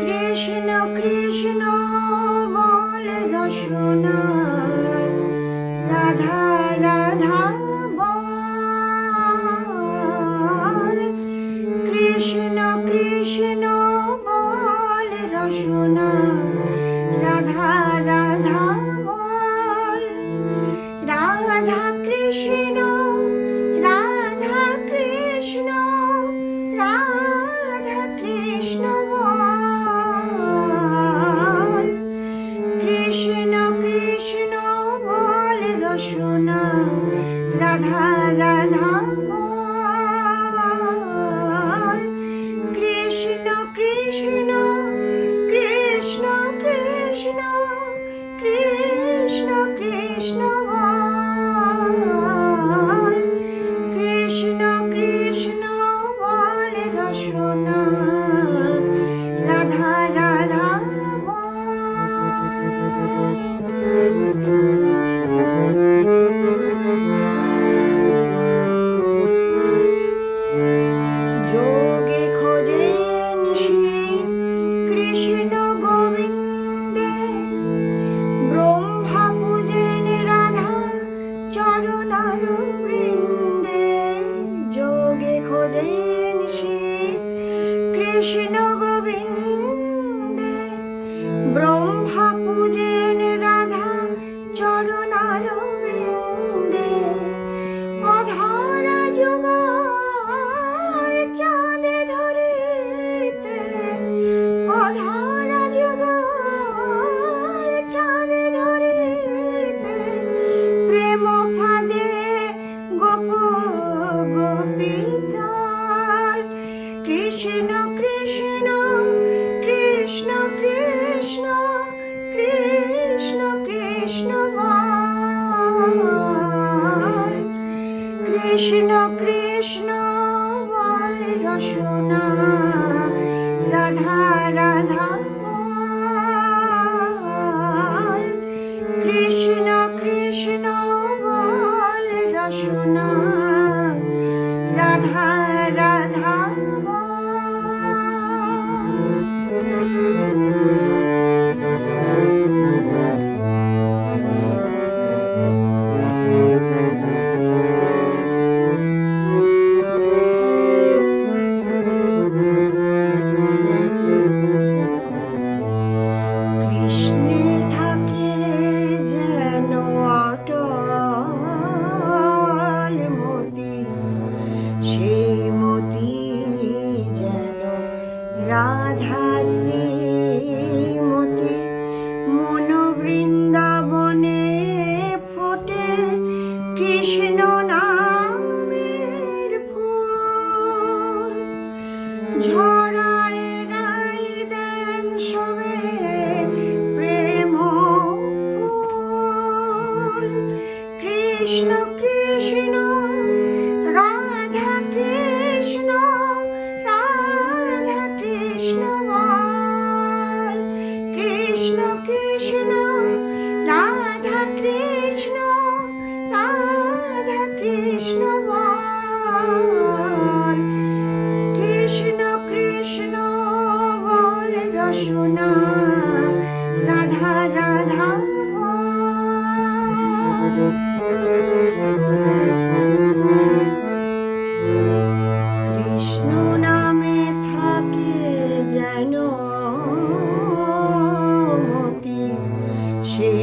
কৃষ্ণ কৃষ্ণ বল রসনা। রাধা রাধা কৃষ্ণ কৃষ্ণ কৃষ্ণ রাধা শ্রীমতে মনোবৃন্দাবনে ফোটে কৃষ্ণ নামের ফুল।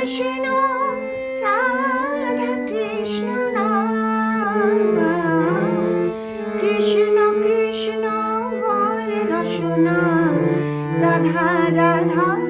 কৃষ্ণ রাধা কৃষ্ণ কৃষ্ণ কৃষ্ণ বল রসনা রাধা রাধা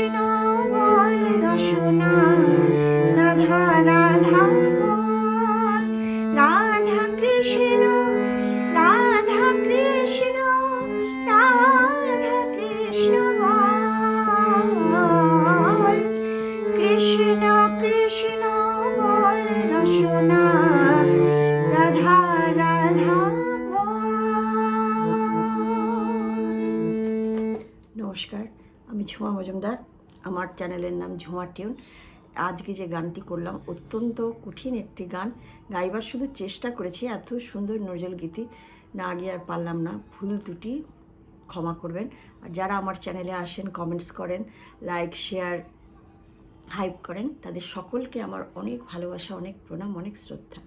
কৃষ্ণময় রসনা, রাধা রাধা বল। রাধা কৃষ্ণ রাধা কৃষ্ণ রাধা কৃষ্ণ বল। কৃষ্ণ কৃষ্ণ বল। নমস্কার। আমি ঝুমা মজুমদার, আমার চ্যানেলের নাম ঝুমা টিউন। আজকে যে গানটি করলাম অত্যন্ত কঠিন একটি গান। গাইবার শুধু চেষ্টা করেছি, এত সুন্দর নজল গীতি না গিয়ে আর পারলাম না। ভুল ত্রুটি, ক্ষমা করবেন। আর যারা আমার চ্যানেলে আসেন কমেন্টস করেন লাইক শেয়ার হাইপ করেন, তাদের সকলকে আমার অনেক ভালোবাসা, অনেক প্রণাম, অনেক শ্রদ্ধা।